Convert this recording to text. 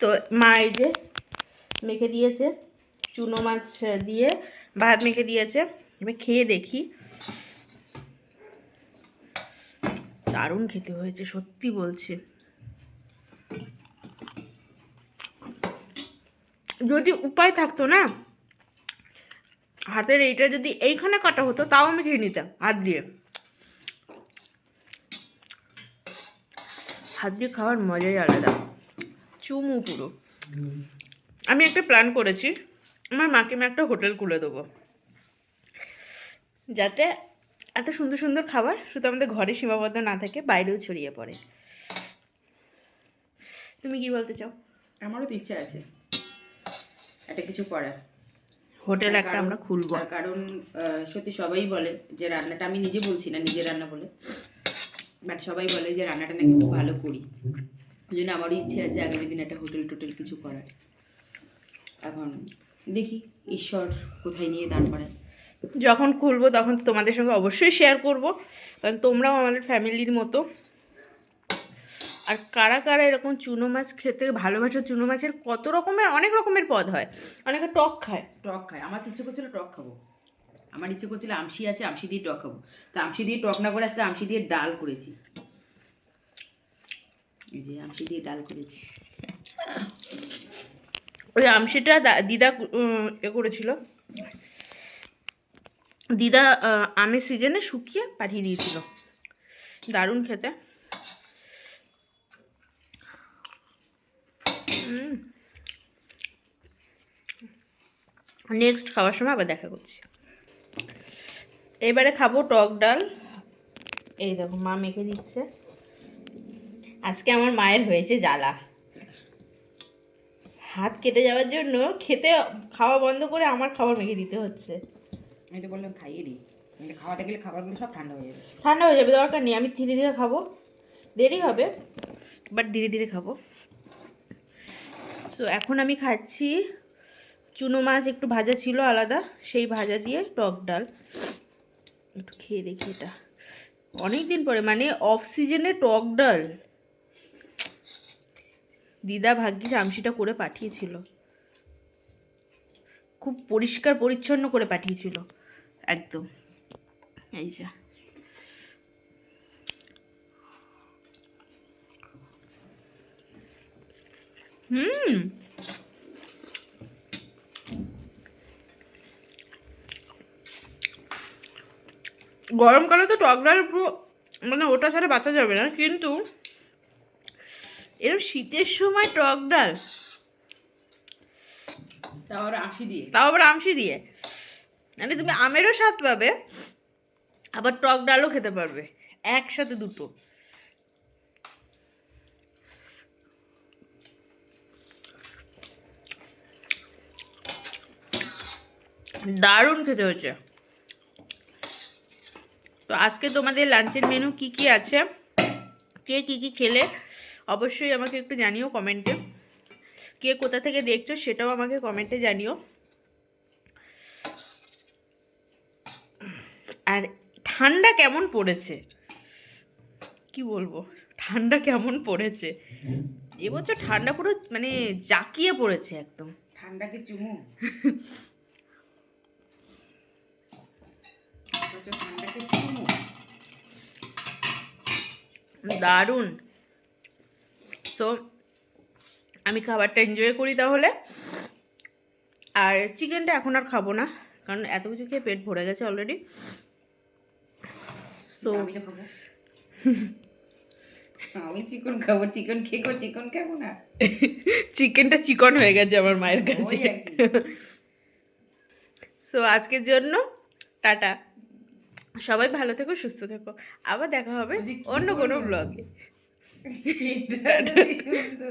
তো মা এই যে মেখে দিয়েছে, চুনো মাছ দিয়ে ভাত মেখে দিয়েছে। এবার খেয়ে দেখি। দারুণ খেতে হয়েছে, সত্যি বলছি। যদি উপায় থাকতো না, হাতের এইটা যদি এইখানে কাটা হতো, তাও আমি খেয়ে নিতাম, হাত দিয়ে। হাত দিয়ে খাওয়ার মজাই আলাদা। চুমু পুরো আমি একটা প্ল্যান করেছি আমার মাকে আমি একটা হোটেল খুলে দেবো। যাতে এত সুন্দর সুন্দর খাবার শুধু আমাদের ঘরে সীমাবদ্ধ না থাকে বাইরেও ছড়িয়ে পড়ে। তুমি কি বলতে চাও? আমারও তো ইচ্ছা আছে। একটা কিছু করার। হোটেল একটা আমরা খুলবো। কারণ সত্যি সবাই বলে যে রান্নাটা আমি নিজে বলছি না নিজে রান্না বলে। বাট সবাই বলে যে রান্নাটা নাকি খুব ভালো করি। ওই জন্য আমারও ইচ্ছে আছে আগামী দিনে একটা হোটেল টোটেল কিছু করার। এখন দেখি ঈশ্বর কোথায় নিয়ে দাঁড় করেন যখন খুলবো তখন তোমাদের সঙ্গে অবশ্যই শেয়ার করব। কারণ তোমরাও আমাদের ফ্যামিলির মতো। আর কারা কারা এরকম চুনো মাছ খেতে ভালোবাসো চুনো মাছের কত রকমের অনেক রকমের পদ হয়। অনেকে টক খায়। টক খায়। আমার ইচ্ছে করছিল টক খাব। আমার ইচ্ছে করছিল আমসি আছে আমসি দিয়ে টক খাব। তো আমসি দিয়ে টক না করে আজকে আমসি দিয়ে ডাল করেছি। যে আমসি ডাল করেছি। ওই আমসিটা দিদা এ করেছিল। দিদা আমের সিজনে শুকিয়ে পাঠিয়ে দিয়েছিল। দারুণ খেতে। নেক্সট খাওয়ার সময় আবার দেখা করছি। এবারে খাব টক ডাল। এই দেখো, মা মেখে দিচ্ছে। আজকে আমার মায়ের হয়েছে জ্বালা। হাত কেটে যাওয়ার জন্য খেতে খাওয়া বন্ধ করে আমার খাবার মেখে দিতে হচ্ছে। আমি তো বললাম খাইয়ে দিই। খাওয়াতে গেলে খাবারগুলো সব ঠান্ডা হয়ে যাবে। ঠান্ডা হয়ে যাবে দরকার নেই। আমি ধীরে ধীরে খাব। দেরি হবে বাট ধীরে ধীরে খাব। সো এখন আমি খাচ্ছি চুনো মাছ একটু ভাজা ছিল আলাদা সেই ভাজা দিয়ে টক ডাল। একটু খেয়ে দেখি এটা। অনেক দিন পরে মানে অফ সিজনে টক ডাল। দিদা ভাগ্যিস আমসিটা করে পাঠিয়েছিল। খুব পরিষ্কার পরিচ্ছন্ন করে পাঠিয়েছিল। একদম। এই যা। হুম। গরমকালে তো টক ডাল পুরো মানে ওটা ছাড়া বাঁচা যাবে না, কিন্তু এরকম শীতের সময় টক ডাল। তাও আবার আমসি দিয়ে। তাও আবার আমসি দিয়ে। মানে তুমি আমেরও স্বাদ পাবে আবার টক ডালও খেতে পারবে একসাথে দুটো। দারুণ খেতে হয়েছে। তো আজকে তোমাদের লাঞ্চের মেনু কি কি আছে? কে কি কি খেলে? অবশ্যই আমাকে একটু জানিও কমেন্টে কে কোথা থেকে দেখছ সেটাও আমাকে কমেন্টে জানিও। আর ঠান্ডা কেমন পড়েছে? কি বলব? ঠান্ডা কেমন পড়েছে? এবছর ঠান্ডা পুরো মানে জাকিয়ে পড়েছে একদম। ঠান্ডাকে চুমু। ঠান্ডাকে চুমু। দারুণ। সো আমি খাবারটা এনজয় করি তাহলে। আর চিকেনটা এখন আর খাব না কারণ এত কিছু খেয়ে পেট ভরে গেছে অলরেডি সো আমি তো খাব। চিকেন খেয়ে চিকেন খাব না। চিকেনটা চিকন হয়ে গেছে আমার মায়ের কাছে। সো আজকের জন্য টাটা। সবাই ভালো থেকো সুস্থ থেকো। আবার দেখা হবে অন্য কোনো বলল? ব্লগে এটা তো